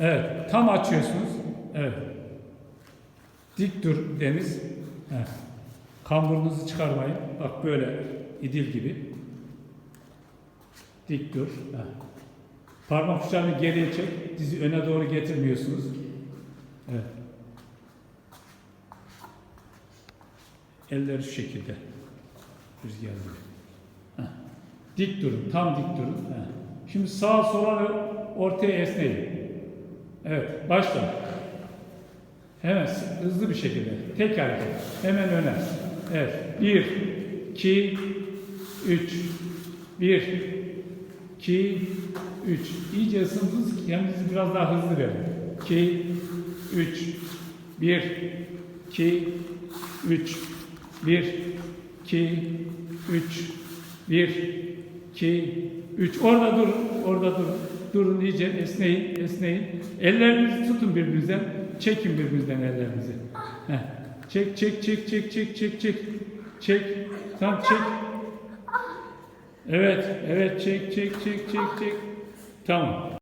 Evet. Tam açıyorsunuz. Evet. Dik dur Deniz. Evet. Kamburunuzu çıkarmayın. Bak böyle idil gibi. Dik dur. Evet. Parmak uçlarını geriye çek. Dizi öne doğru getirmiyorsunuz. Evet. Eller şu şekilde. Rüzgar gibi. Dik durun. Tam dik durun. Şimdi sağa sola ve ortaya esneyin. Evet. Başla. Hemen hızlı bir şekilde. Tek hareket. Hemen öne. Evet. Bir, iki, üç. Bir, iki, üç. İyice ısındınız. Kendinizi biraz daha hızlı verin. İki, üç. Bir, iki, üç. Bir, iki, üç. Bir, iki, üç. Orada durun. Orada durun. Durun iyice esneyin, esneyin. Ellerinizi tutun birbirinizden. Çekin birbirinizden ellerinizi. Heh. Çek, çek, çek, çek, çek, çek, çek. Çek. Tamam çek. Evet, evet çek, çek, çek, çek, çek. Tamam.